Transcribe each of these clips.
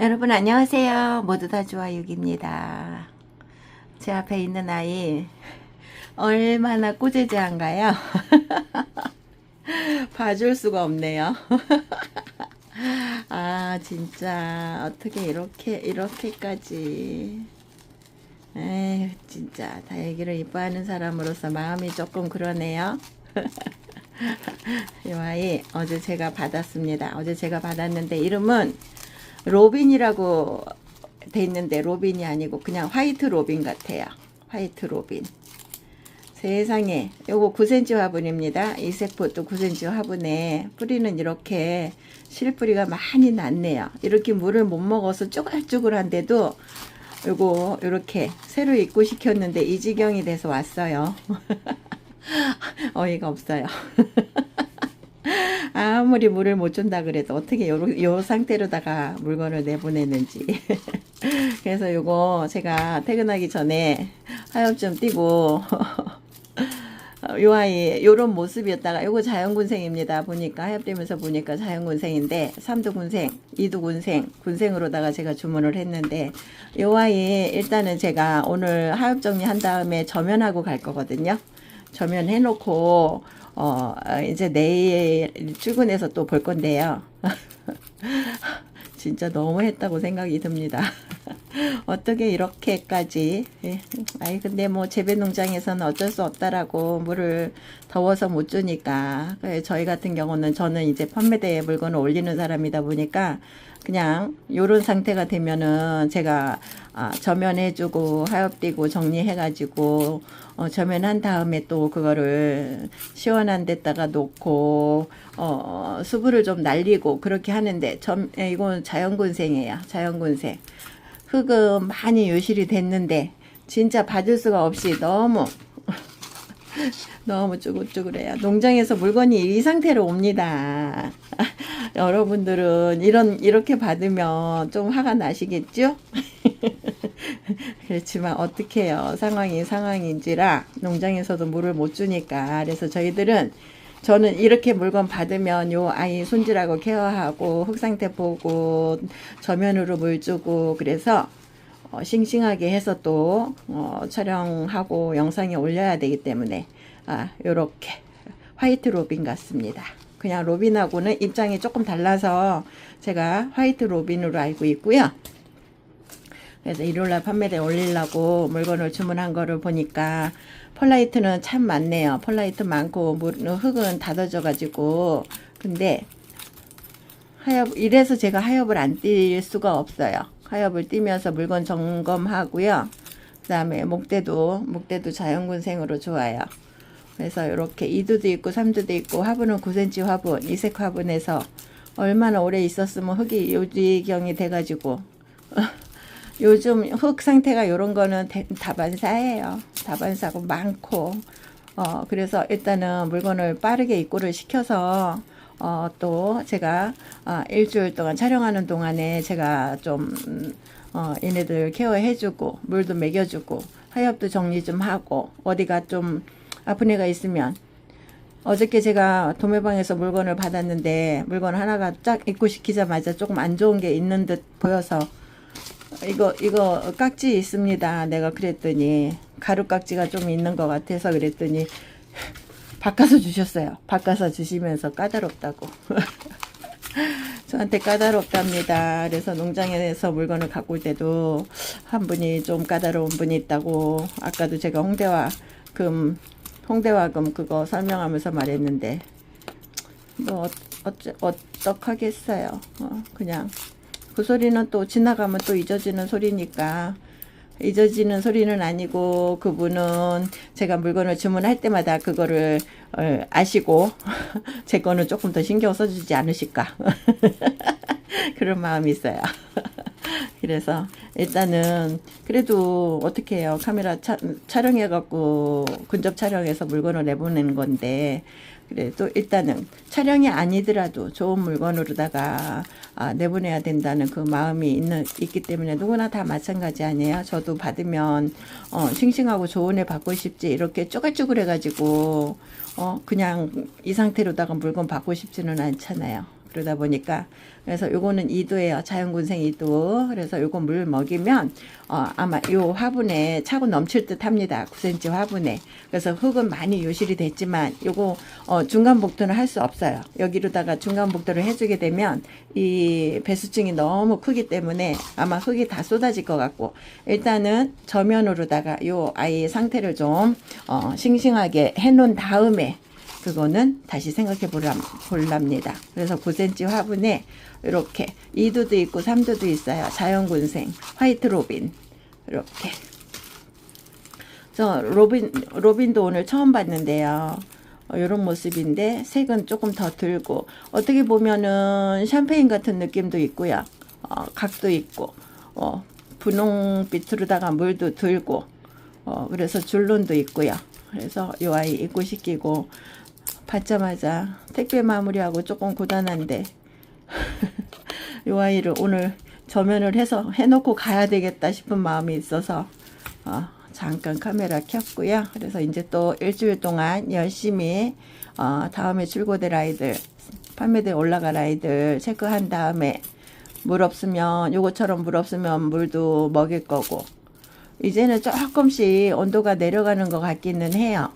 여러분 안녕하세요. 모두 다 좋아요기입니다. 제 앞에 있는 아이 얼마나 꼬재재한가요? 봐줄 수가 없네요. 아 진짜 어떻게 이렇게 이렇게까지 에휴 진짜 다혜기를 이뻐하는 사람으로서 마음이 조금 그러네요. 이 아이 어제 제가 받았습니다. 어제 제가 받았는데 이름은 로빈이라고 돼 있는데 로빈이 아니고 그냥 화이트 로빈 같아요. 화이트 로빈. 세상에 요거 9cm 화분입니다. 이색포도 9cm 화분에 뿌리는 이렇게 실뿌리가 많이 났네요. 이렇게 물을 못 먹어서 쭈글쭈글한데도 요거 이렇게 새로 입고 시켰는데 이 지경이 돼서 왔어요. 어이가 없어요. 아무리 물을 못 준다 그래도 어떻게 요, 요 상태로다가 물건을 내보내는지. 그래서 요거 제가 퇴근하기 전에 하엽 좀 띄고 요 아이 요런 모습이었다가 요거 자연군생입니다. 보니까 하엽 띄면서 보니까 자연군생인데 삼두군생, 이두군생, 군생으로다가 제가 주문을 했는데 요 아이 일단은 제가 오늘 하엽 정리한 다음에 저면하고 갈 거거든요. 저면 해 놓고 어, 이제 내일 출근해서 또 볼 건데요. 진짜 너무 했다고 생각이 듭니다. 어떻게 이렇게까지. 예. 아이, 근데 뭐 재배 농장에서는 어쩔 수 없다라고 물을 더워서 못 주니까. 그 저희 같은 경우는 저는 이제 판매대에 물건을 올리는 사람이다 보니까 그냥 요런 상태가 되면은 제가 아, 저면해주고 하엽띄고 정리해가지고 어, 저면한 다음에 또 그거를 시원한 데다가 놓고 어, 수분을 좀 날리고 그렇게 하는데 점, 예, 이건 자연군생이에요. 자연군생. 흙은 많이 유실이 됐는데 진짜 받을 수가 없이 너무 너무 쭈글쭈글해요. 농장에서 물건이 이 상태로 옵니다. 여러분들은 이런 이렇게 받으면 좀 화가 나시겠죠? 그렇지만 어떡해요. 상황이 상황인지라 농장에서도 물을 못 주니까 그래서 저희들은 저는 이렇게 물건 받으면 요 아이 손질하고 케어하고 흙 상태 보고 저면으로 물 주고 그래서 어, 싱싱하게 해서 또 어, 촬영하고 영상에 올려야 되기 때문에 아 요렇게 화이트 로빈 같습니다. 그냥 로빈하고는 입장이 조금 달라서 제가 화이트 로빈으로 알고 있고요. 그래서 일요일날 판매대 올리려고 물건을 주문한 거를 보니까 펄라이트는 참 많네요. 펄라이트 많고 물, 흙은 닫아져 가지고 근데 하엽 이래서 제가 하엽을 안뛸 수가 없어요. 하엽을 띄면서 물건 점검하고요. 그 다음에 목대도 목대도 자연군생으로 좋아요. 그래서 이렇게 2두도 있고 3두도 있고 화분은 9cm 화분, 이색 화분에서 얼마나 오래 있었으면 흙이 요지경이 돼가지고 요즘 흙 상태가 이런 거는 다반사예요. 다반사고 많고 어 그래서 일단은 물건을 빠르게 입고를 시켜서 어, 또 제가 어, 일주일 동안 촬영하는 동안에 제가 좀 어, 얘네들 케어해주고 물도 먹여주고 하엽도 정리 좀 하고 어디가 좀 아픈 애가 있으면 어저께 제가 도매방에서 물건을 받았는데 물건 하나가 쫙 입고 시키자마자 조금 안 좋은 게 있는 듯 보여서 이거 이거 깍지 있습니다. 내가 그랬더니 가루 깍지가 좀 있는 것 같아서 그랬더니 바꿔서 주셨어요. 바꿔서 주시면서 까다롭다고. 저한테 까다롭답니다. 그래서 농장에서 물건을 갖고 올 때도 한 분이 좀 까다로운 분이 있다고 아까도 제가 홍대와 금 홍대와 금 그거 설명하면서 말했는데 뭐 어쩌 어떡하겠어요. 어, 그냥 그 소리는 또 지나가면 또 잊어지는 소리니까. 잊어지는 소리는 아니고 그분은 제가 물건을 주문할 때마다 그거를 어, 아시고 제 거는 조금 더 신경 써주지 않으실까? 그런 마음이 있어요. 그래서 일단은 그래도 어떻게 해요? 카메라 차, 촬영해 갖고 근접 촬영해서 물건을 내보내는 건데 그래도 일단은 촬영이 아니더라도 좋은 물건으로다가 아, 내보내야 된다는 그 마음이 있는 있기 때문에 누구나 다 마찬가지 아니에요. 저도 받으면 어, 싱싱하고 좋은 애 받고 싶지 이렇게 쪼글쪼글해가지고 어, 그냥 이 상태로다가 물건 받고 싶지는 않잖아요. 그러다 보니까 그래서 요거는 2도예요. 자연군생 2도. 그래서 요거 물 먹이면 어, 아마 요 화분에 차고 넘칠 듯 합니다. 9cm 화분에. 그래서 흙은 많이 요실이 됐지만 요거 어, 중간 복도는 할 수 없어요. 여기로다가 중간 복도를 해주게 되면 이 배수층이 너무 크기 때문에 아마 흙이 다 쏟아질 것 같고 일단은 저면으로다가 요 아이 상태를 좀 어, 싱싱하게 해놓은 다음에 그거는 다시 생각해 보라, 볼랍니다. 그래서 9cm 화분에 이렇게 2도도 있고 3도도 있어요. 자연군생, 화이트 로빈 이렇게. 저 로빈 로빈도 오늘 처음 봤는데요. 이런 모습인데 색은 조금 더 들고 어떻게 보면은 샴페인 같은 느낌도 있고요. 어, 각도 있고 어, 분홍빛으로다가 물도 들고 어, 그래서 줄론도 있고요. 그래서 요 아이 입고 시키고 받자마자 택배 마무리하고 조금 고단한데 요 아이를 오늘 저면을 해서 해놓고 가야 되겠다 싶은 마음이 있어서 어, 잠깐 카메라 켰고요. 그래서 이제 또 일주일 동안 열심히 어, 다음에 출고될 아이들 판매대 올라갈 아이들 체크한 다음에 물 없으면 요거처럼 물 없으면 물도 먹일 거고 이제는 조금씩 온도가 내려가는 것 같기는 해요.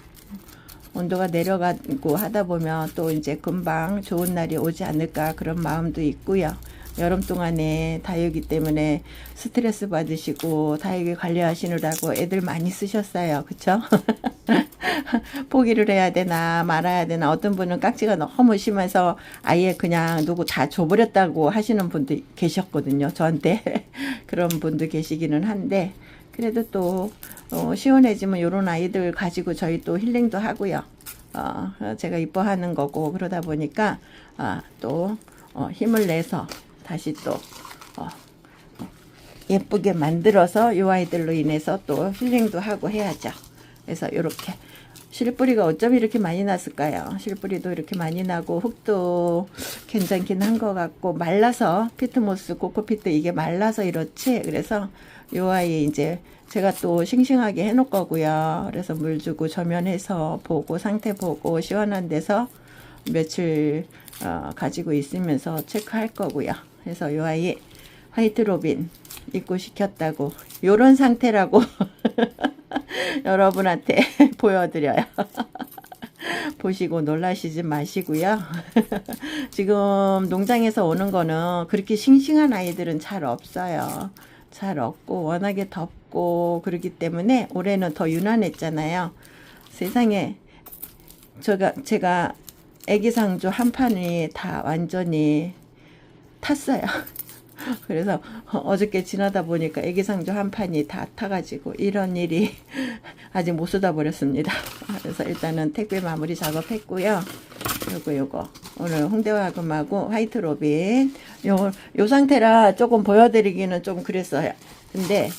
온도가 내려가고 하다 보면 또 이제 금방 좋은 날이 오지 않을까 그런 마음도 있고요. 여름 동안에 다육이 때문에 스트레스 받으시고 다육이 관리하시느라고 애들 많이 쓰셨어요. 그쵸? 포기를 해야 되나 말아야 되나 어떤 분은 깍지가 너무 심해서 아예 그냥 누구 다 줘버렸다고 하시는 분도 계셨거든요. 저한테 그런 분도 계시기는 한데 그래도 또 어, 시원해지면 요런 아이들 가지고 저희 또 힐링도 하고요. 어, 제가 이뻐하는 거고 그러다 보니까 아, 또 어, 힘을 내서 다시 또 어, 예쁘게 만들어서 요 아이들로 인해서 또 힐링도 하고 해야죠. 그래서 이렇게 실뿌리가 어쩜 이렇게 많이 났을까요? 실뿌리도 이렇게 많이 나고 흙도 괜찮긴 한 것 같고 말라서 피트모스 코코피트 이게 말라서 이렇지 그래서 요 아이 이제 제가 또 싱싱하게 해놓을 거고요. 그래서 물 주고 저면해서 보고 상태 보고 시원한 데서 며칠 어, 가지고 있으면서 체크할 거고요. 그래서 요 아이 화이트 로빈 입고 시켰다고 요런 상태라고 여러분한테 보여드려요. 보시고 놀라시지 마시고요. 지금 농장에서 오는 거는 그렇게 싱싱한 아이들은 잘 없어요. 잘 없고 워낙에 덥고 그러기 때문에 올해는 더 유난했잖아요. 세상에 제가 제가 애기상조 한 판이 다 완전히 탔어요. 그래서 어저께 지나다 보니까 애기 상조 한 판이 다 타가지고 이런 일이 아직 못 쏟아 버렸습니다. 그래서 일단은 택배 마무리 작업했고요. 요거 요거 오늘 홍대화금하고 화이트 로빈 요, 요 상태라 조금 보여드리기는 좀 그랬어요. 근데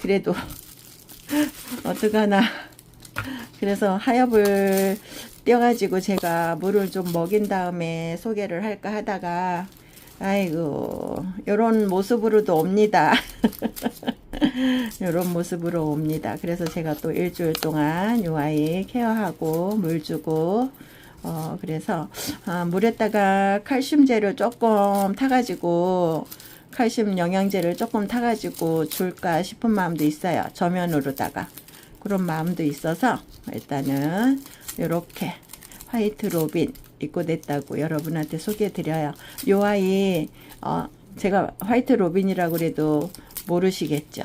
그래도 어떡하나 그래서 하엽을 떼어가지고 제가 물을 좀 먹인 다음에 소개를 할까 하다가 아이고 요런 모습으로도 옵니다. 요런 모습으로 옵니다. 그래서 제가 또 일주일 동안 요 아이 케어하고 물 주고 어 그래서 아, 물에다가 칼슘제를 조금 타가지고 칼슘 영양제를 조금 타가지고 줄까 싶은 마음도 있어요. 저면으로다가. 그런 마음도 있어서 일단은 이렇게 화이트 로빈 입고 냈다고 여러분한테 소개해 드려요. 요 아이 어 제가 화이트 로빈이라고 그래도 모르시겠죠.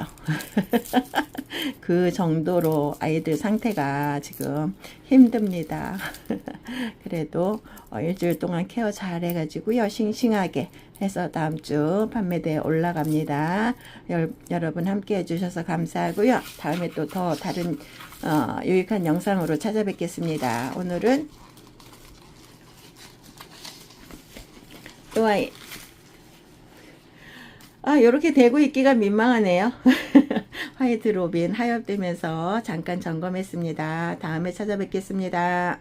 그 정도로 아이들 상태가 지금 힘듭니다. 그래도 어, 일주일 동안 케어 잘 해가지고요. 싱싱하게 해서 다음 주 판매대에 올라갑니다. 여, 여러분 함께 해주셔서 감사하고요. 다음에 또 더 다른 어, 유익한 영상으로 찾아뵙겠습니다. 오늘은 이 아이 아, 요렇게 되고 있기가 민망하네요. 화이트 로빈 하엽되면서 잠깐 점검했습니다. 다음에 찾아뵙겠습니다.